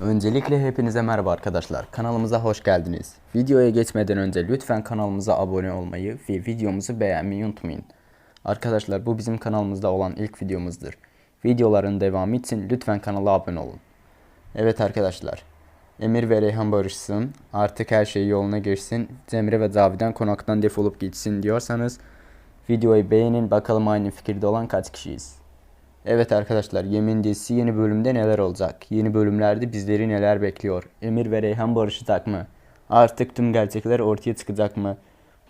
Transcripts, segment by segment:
Öncelikle hepinize merhaba arkadaşlar. Kanalımıza hoş geldiniz. Videoya geçmeden önce lütfen kanalımıza abone olmayı ve videomuzu beğenmeyi unutmayın. Arkadaşlar bu bizim kanalımızda olan ilk videomuzdur. Videoların devamı için lütfen kanala abone olun. Evet arkadaşlar. Emir ve Reyhan barışsın. Artık her şey yoluna girsin. Cemre ve Zavidan konaktan defolup gitsin diyorsanız videoyu beğenin bakalım aynı fikirde olan kaç kişiyiz. Evet arkadaşlar Yemin dizisi yeni bölümde neler olacak? Yeni bölümlerde bizleri neler bekliyor? Emir ve Reyhan barışacak mı? Artık tüm gerçekler ortaya çıkacak mı?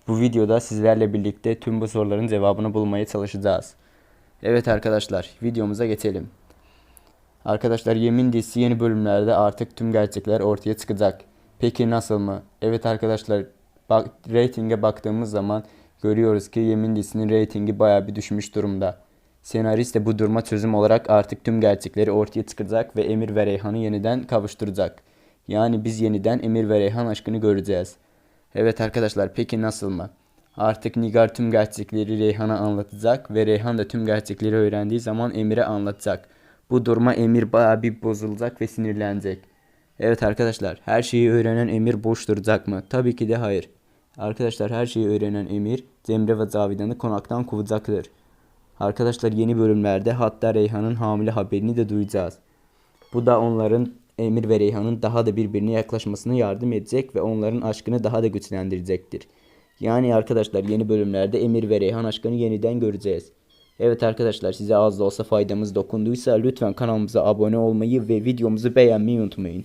Bu videoda sizlerle birlikte tüm bu soruların cevabını bulmaya çalışacağız. Evet arkadaşlar videomuza geçelim. Arkadaşlar Yemin dizisi yeni bölümlerde artık tüm gerçekler ortaya çıkacak. Peki nasıl mı? Evet arkadaşlar bak, reytinge baktığımız zaman görüyoruz ki Yemin dizisinin reytingi bayağı bir düşmüş durumda. Senarist de bu duruma çözüm olarak artık tüm gerçekleri ortaya çıkacak ve Emir ve Reyhan'ı yeniden kavuşturacak. Yani biz yeniden Emir ve Reyhan aşkını göreceğiz. Evet arkadaşlar peki nasıl mı? Artık Nigar tüm gerçekleri Reyhan'a anlatacak ve Reyhan da tüm gerçekleri öğrendiği zaman Emir'e anlatacak. Bu duruma Emir bayağı bir bozulacak ve sinirlenecek. Evet arkadaşlar her şeyi öğrenen Emir boş duracak mı? Tabii ki de hayır. Arkadaşlar her şeyi öğrenen Emir Cemre ve Zavidan'ı konaktan kovacaktır. Arkadaşlar yeni bölümlerde hatta Reyhan'ın hamile haberini de duyacağız. Bu da onların Emir ve Reyhan'ın daha da birbirine yaklaşmasına yardım edecek ve onların aşkını daha da güçlendirecektir. Yani arkadaşlar yeni bölümlerde Emir ve Reyhan aşkını yeniden göreceğiz. Evet arkadaşlar size az da olsa faydamız dokunduysa lütfen kanalımıza abone olmayı ve videomuzu beğenmeyi unutmayın.